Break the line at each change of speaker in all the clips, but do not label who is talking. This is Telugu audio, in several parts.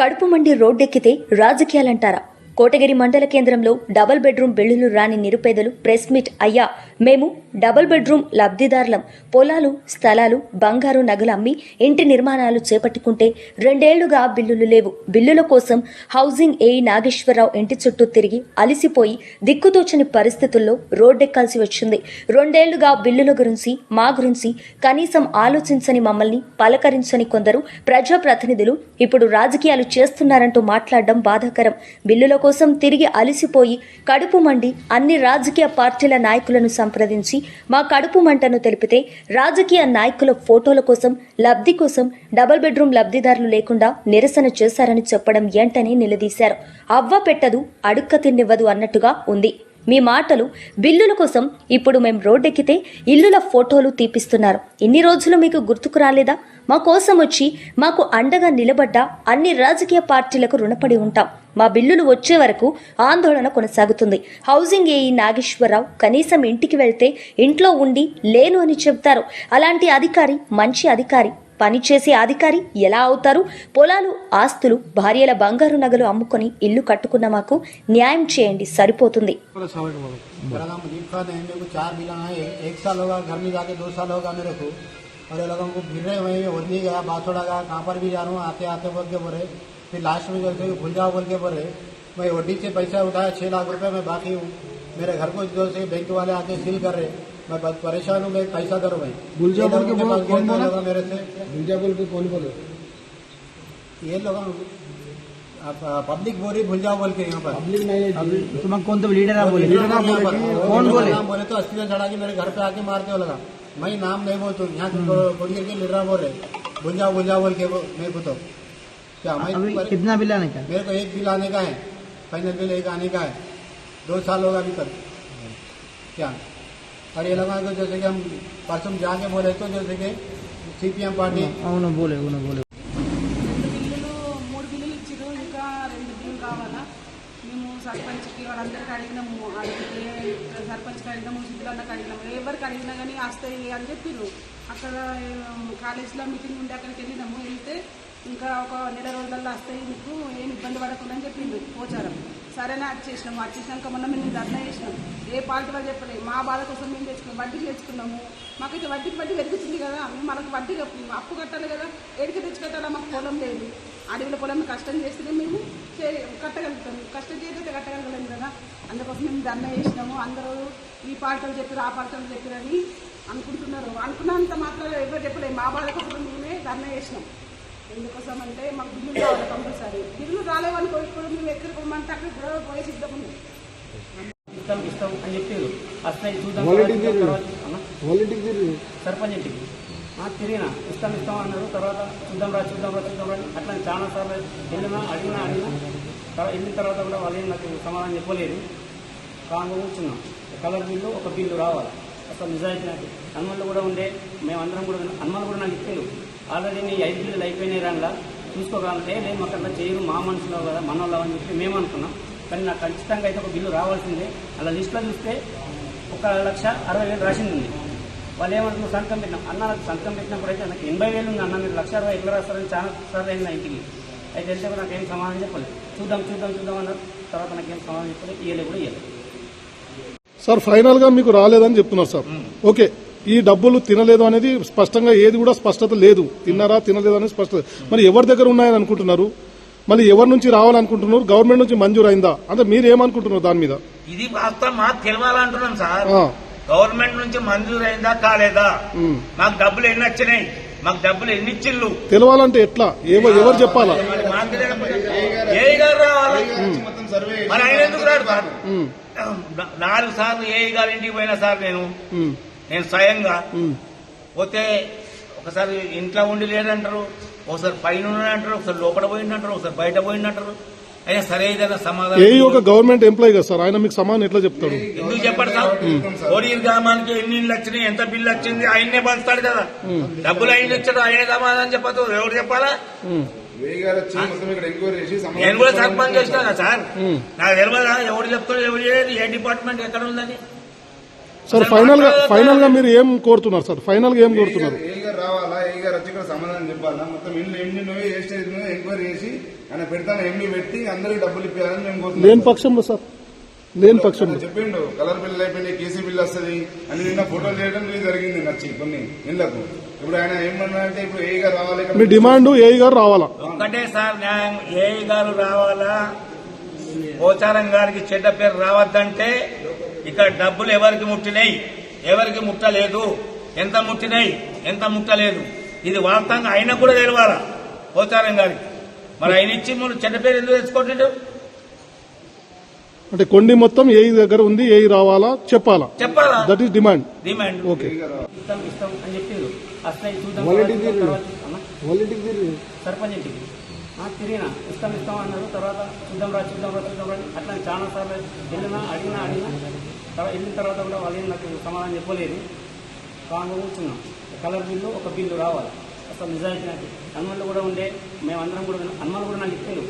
కడుపు మండి రోడ్డెక్కితే రాజకీయాలంటారా? కోటగిరి మండల కేంద్రంలో డబుల్ బెడ్రూమ్ బిల్లులు రాని నిరుపేదలు ప్రెస్ మీట్ అయ్యా మేము డబుల్ బెడ్రూమ్ లబ్ధిదారులం. పొలాలు స్థలాలు బంగారు నగలు అమ్మి ఇంటి నిర్మాణాలు చేపట్టుకుంటే రెండేళ్ళుగా బిల్లులు లేవు. బిల్లుల కోసం హౌసింగ్ ఏ నాగేశ్వరరావు ఇంటి చుట్టూ తిరిగి అలిసిపోయి దిక్కుతోచని పరిస్థితుల్లో రోడ్డెక్కాల్సి వచ్చింది. రెండేళ్ళుగా బిల్లుల గురించి మా గురించి కనీసం ఆలోచించని మమ్మల్ని పలకరించని కొందరు ప్రజాప్రతినిధులు ఇప్పుడు రాజకీయాలు చేస్తున్నారంటూ మాట్లాడడం బాధాకరం. బిల్లుల కోసం తిరిగి అలిసిపోయి కడుపు మండి అన్ని రాజకీయ పార్టీల నాయకులను సంప్రదించి మా కడుపు మంటను తెలిపితే రాజకీయ నాయకుల ఫోటోల కోసం లబ్ధి కోసం డబుల్ బెడ్రూమ్ లబ్ధిదారులు లేకుండా నిరసన చేశారని చెప్పడం ఏంటని నిలదీశారు. అవ్వ పెట్టదు అడుక్క తిన్నివ్వదు అన్నట్టుగా ఉంది. మీ మాటలు బిల్లుల కోసం ఇప్పుడు మేము రోడ్డెక్కితే ఇల్లుల ఫోటోలు తీపిస్తున్నారు. ఇన్ని రోజులు మీకు గుర్తుకు రాలేదా? మా కోసం వచ్చి మాకు అండగా నిలబడ్డ అన్ని రాజకీయ పార్టీలకు రుణపడి ఉంటాం. మా బిల్లులు వచ్చే వరకు ఆందోళన కొనసాగుతుంది. హౌసింగ్ ఏఈ నాగేశ్వరరావు కనీసం ఇంటికి వెళ్తే ఇంట్లో ఉండి లేను అని చెప్తారు అలాంటి అధికారి మంచి అధికారి. పనిచేసే అధికారి ఎలా అవుతారు పొలాలు ఆస్తులు భార్యల బంగారు నగలు అమ్ముకొని ఇల్లు కట్టుకున్న మాకు న్యాయం చేయండి సరిపోతుంది
मेरा नाम मुजीब खान है मेरे को चार बिला है एक, एक साल होगा घर में जाके दो साल होगा मेरे को और ये लोगों को फिर रहे वहीं होली गया बासोड़ा गया कहाँ पर भी जा रहा हूँ आते आते बोल के बोले फिर लास्ट में बोलते भूल जाओ बोल के बोले मैं वड्डी से पैसा उठाया छः लाख रुपए मैं बाकी हूँ मेरे घर को जो से बैंक वाले आके सील कर रहे मैं बहुत परेशान हूँ मैं पैसा दो भाई।
भूल जाओ बोल के
पास
कौन बोला?
मेरे से।
बोल के कौन बोले?
ये लोग पब्लिक बोल रही भूल जाओ बोल के यहाँ पर।
पब्लिक नहीं है।
तुम्हारा कौन तो लीडर है बोले?
लीडर बोले?
कौन बोले?
नाम बोले तो अस्सी में चढ़ा के मेरे घर पे आके मारते हो लगा मैं नाम नहीं बोलता हूँ यहाँ से कोड़ी के लीडर बोल रहे भुंजा भुंजा बोल के वो- मेरे को तो क्या मैं
कितना बिल आने का?
मेरे को एक बिल आने का है। फाइनल बिल एक आने का है। दो साल होगा अभी तक क्या और ये लगा तो जैसे कि हम परसों जाके बोले तो जैसे कि सीपीएम पार्टी
అవును బోలే అవును బోలే
రెండు బిల్లులు మూడు బిల్లులు ఇచ్చారు ఇంకా రెండు బిల్లులు కావాలా మేము సర్పంచ్కి వాళ్ళందరికీ అడిగినాము అడిగితే సర్పంచ్కి అడిగినాము సిద్ధులన్నకి అడిగినాము ఎవరికి అడిగినా కానీ వస్తాయి అని చెప్పిర్రు అక్కడ ఏం, కాలేజీలో మీటింగ్ ఉండే అక్కడికి వెళ్ళినాము వెళ్తే ఇంకా ఒక నెల రోజులలో వస్తాయి మీకు ఏం ఇబ్బంది పడకుండా అని చెప్పిండు పోచారం. సరేనా అది చేసినాము అది చేసినాక మొన్న మేము ధర్నా చేసినాం. ఏ పార్టీ వాళ్ళు చెప్పలేదు మా బాధ కోసం మేము తెచ్చుకున్నాం వడ్డీకి తెచ్చుకున్నాము. మాకైతే వడ్డీకి వడ్డీ పెరుగుతుంది కదా మేము మనకు వడ్డీ అప్పు కట్టాలి కదా ఏడికి తెచ్చి కట్టాలా మాకు పొలం లేదు. అడవిలో పొలం కష్టం చేస్తేనే మేము చే- కట్టగలుగుతాం. కష్టం చేస్తే కట్టగలగలేము కదా. అందుకోసం మేము దండ చేసినాము. అందరూ ఈ పార్టీలు చెప్పారు ఆ పార్టీలు చెప్పారని అనుకుంటున్నారు. అనుకున్నంత మాత్రం ఎవరు చెప్పలేదు మా బాధ కోసం మేమే ధర్నా చేసినాం. ఎందుకోసం అంటే మాకు బిల్లు కావాలి కంపల్సరీ. బిల్లు రాలేవనుకో ఇప్పుడు మేము ఎక్కడికి పోమంటే అక్కడ కూడా పోయి సిద్ధం ఉంది.
ఇస్తాం ఇస్తాం అని చెప్పారు. వస్తాయి చూద్దాం. సర్పంచ్ ఇంటికి. ఆ, తిరిగినా. ఇస్తాం ఇస్తాం అన్నారు తర్వాత చూద్దాం రా చూద్దాం రా చూద్దాం రా అట్లా చాలా సార్లు వెళ్ళినా అడిగినా అడిగినా తర్వాత వెళ్ళిన తర్వాత కూడా వాళ్ళు ఏం నాకు సమాధానం చెప్పలేదు. కాంగ కూర్చున్నాం. కలర్ బిల్లు ఒక బిల్లు రావాలి. అసలు నిజాయితీ నాకు. హనుమన్లు కూడా ఉండే. మేమందరం కూడా హనుమాన్ కూడా నాకు ఇచ్చారు ఆల్రెడీ నీ ఐదు బిల్లులు అయిపోయినాయి రంగా చూసుకోగలంటే లేదు మాకు అట్లా చేయరు మా మనుషులు కదా మన వాళ్ళు అని చెప్పి మేము అనుకున్నాం. కానీ నాకు ఖచ్చితంగా అయితే ఒక బిల్లు రావాల్సిందే. అలా లిస్టులో చూస్తే ఒక లక్ష అరవై వేలు రాసింది ఉంది. వాళ్ళు ఏమంటున్నారు సంతకం పెట్టినాం. అన్న నాకు సంతకం పెట్టినప్పుడు అయితే నాకు ఎనభై వేలు ఉంది అన్న మీరు లక్ష అరవై ఎట్లా రాస్తారని చాలా సార్లు అయింది నా ఇంటికి. అయితే వెళ్తే నాకేం సమాధానం చెప్పలేదు. చూద్దాం చూద్దాం చూద్దాం అన్నారు. తర్వాత నాకేం సమాధానం చెప్పలేదు. ఇయ్యలే కూడా ఇయ్యలేదు.
సార్ ఫైనల్గా మీకు రాలేదని చెప్తున్నారు సార్. ఓకే. ఈ డబ్బులు తినలేదు అనేది స్పష్టంగా ఏది కూడా స్పష్టత లేదు. తిన్నారా తినలేదు అనేది స్పష్టత మరి ఎవరి దగ్గర ఉన్నాయని అనుకుంటున్నారు? మళ్ళీ ఎవరి నుంచి రావాలనుకుంటున్నారు? గవర్నమెంట్ నుంచి మంజూరు అయిందా అంటే మీరు ఏమనుకుంటున్నారు దాని మీద?
ఇది వాస్తవం మాకు తెలవాలంటున్నాం సార్. గవర్నమెంట్ నుంచి మంజూరు అయిందా కాలేదా. మాకు డబ్బులు ఎన్ని వచ్చినాయి? మాకు డబ్బులు ఎన్ని ఇచ్చిళ్ళు?
తెలవాలంటే ఎట్లా? ఎవ- ఎవరు చెప్పాలా?
ఏ గారు రావాలి. మరి ఆయన ఎందుకు రాడు సార్? నాలుగు సార్లు ఏ గారి ఇంటికి పోయినా సార్ నేను. నేను స్వయంగా. పోతే ఒకసారి ఇంట్లో ఉండి లేడంటారు ఒకసారి పైన ఉన్నాడంటారు ఒకసారి లోపల పోయిందంటారు ఒకసారి బయట పోయిందంటారు అయినా సరే ఏదైనా
ఏ
సమాధానం
ఒక గవర్నమెంట్ ఎంప్లాయీ కదా సార్ ఆయన మీకు సమానం ఎట్లా చెప్తాడు?
ఎందుకు చెప్పడు సార్ కోడీరు గ్రామానికి ఎన్ని ఇళ్ళు వచ్చినాయి ఎంత బిల్లు వచ్చింది ఆయన్నే పంచుతాడు కదా. డబ్బులు ఆయన ఇచ్చాడు ఆయనే సమాధానం చెప్పదు. ఎవరు చెప్పాలా?
ఉమ్,
వేయి గారు వచ్చి మొత్తం ఇక్కడ ఎంక్వైరీ చేసి సమాధానం
నేను కూడా సర్పంచ్ చేసిన సార్. నాకు తెలియదా? ఎవరు చెప్తాడు ఎవరు చేయలేదు ఏ డిపార్ట్మెంట్ ఎక్కడ ఉందని?
సార్ ఫైనల్గా ఫైనల్గా మీరు ఏం కోరుతున్నారు సార్? ఫైనల్గా ఏం కోరుతున్నారు?
ఏ రావాలా? ఏ గారు వచ్చి ఇక్కడ సమాధానం చెప్పాలా? మొత్తం ఇల్లు ఎన్ని ఏ స్టేజ్ ఉన్నాయో ఎంక్వైరీ చేసి ఆయన పెడతాను ఎండి పెట్టి అందరికి డబ్బులు ఇప్పారని మేము
లేని పక్షంలో సార్. లేని పక్షంలో.
చెప్పిండు కలర్ బిల్లు అయిపోయినాయి కేసీ బిల్లు వస్తుంది. అని నిన్న ఫోటోలు చేయడం జరిగింది నచ్చి కొన్ని ఇళ్ళకు. ఇప్పుడు ఆయన ఏమన్నా అంటే ఇప్పుడు ఏ గారు రావాలి?
మీ డిమాండ్ ఏఈ గారు రావాలా?
ఒక్కటే సార్ న్యాయం. ఏఈ గారు రావాలా? పోచారం గారికి చెడ్డ పేరు రావద్దంటే ఇక్కడ డబ్బులు ఎవరికి ముట్టినాయి ఎవరికి ముట్టలేదు? ఎంత ముట్టినాయి ఎంత ముట్టలేదు? ఇది వాస్తవంగా ఆయన కూడా తెలియాలా పోచారం గారికి మరి ఆయన ఇచ్చి మనం చెడ్డ పేరు ఎందుకు తెచ్చుకుంటాడు
అంటే కొండి మొత్తం ఏఈ దగ్గర ఉంది ఏఈ రావాలా చెప్పాలా?
చెప్పాలా?
That is demand
demand
okay
ఇస్తాం ఇస్తాం అని చెప్పిండు అసలు చూద్దాం. సర్పంచ్ తిరిగినా ఇస్తాం ఇస్తాం అన్నారు. తర్వాత చూద్దాం రా చూద్దాం రా చూద్దాం రా అట్లా చాలా సార్లు వెళ్ళినా అడిగినా అడిగినా తర్వాత వెళ్ళిన తర్వాత కూడా వాళ్ళు నాకు సమాధానం చెప్పలేదు. కాంగ్రెస్ కూర్చున్నాం. కలర్ బిల్లు ఒక బిల్లు రావాలి. అసలు నిజాయితీ నాకు హనుమన్లు కూడా ఉండే మేమందరం కూడా హనుమాన్ కూడా నాకు ఇచ్చారు.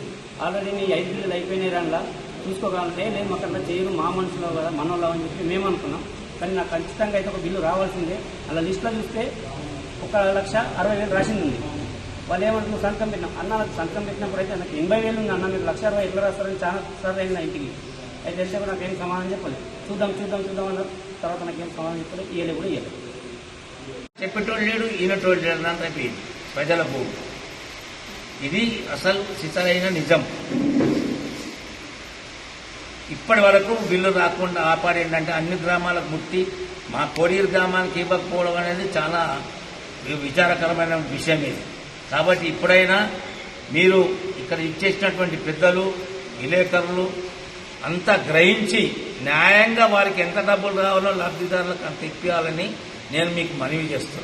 ఆల్రెడీ నీ ఐదు బిల్లులు అయిపోయినాయి దానిలా చూసుకోగలంటే లేదు మాకు అట్లా చేయరు మా మనుషులు కదా మనోళ్ళు అని చెప్పి మేము అనుకున్నాం. కానీ నాకు ఖచ్చితంగా అయితే ఒక బిల్లు రావాల్సిందే. అలా లిస్టులో చూస్తే ఒక లక్ష అరవై వేలు రాసింది వాళ్ళు ఏమంటున్నారు సంతకం పెట్టినాం. అన్న నాకు సంతకం పెట్టినప్పుడు అయితే నాకు ఎనభై వేలు ఉంది అన్న మీరు లక్ష అరవై ఎట్లా రాస్తారని చాలా సార్లు అయింది నా ఇంటికి. అయితే తెలిసే కూడా నాకేం సమాధానం చెప్పలేదు. చూద్దాం చూద్దాం చూద్దాం అన్నారు. తర్వాత నాకేం సమాధానం చెప్పలేదు. ఇయ్యలే కూడా ఇయ్యలేదు
చెప్పేటోళ్ళు లేడు ఈనటోళ్ళు లేడు అని అయిపోయింది ప్రజలకు ఇది అసలు సిసలైన నిజం. ఇప్పటి వరకు బిల్లు రాకుండా ఆపాడేంటంటే అన్ని గ్రామాలకు ముట్టి మా కోడీరు గ్రామానికి ఇవ్వకపోవడం అనేది చాలా విచారకరమైన విషయం ఇది. కాబట్టి ఇప్పుడైనా మీరు ఇక్కడ ఇచ్చేసినటువంటి పెద్దలు విలేకరులు అంతా గ్రహించి న్యాయంగా వారికి ఎంత డబ్బులు రావాలో లబ్ధిదారులకు అంత ఇప్పించాలని నేను మీకు మనవి చేస్తున్నాను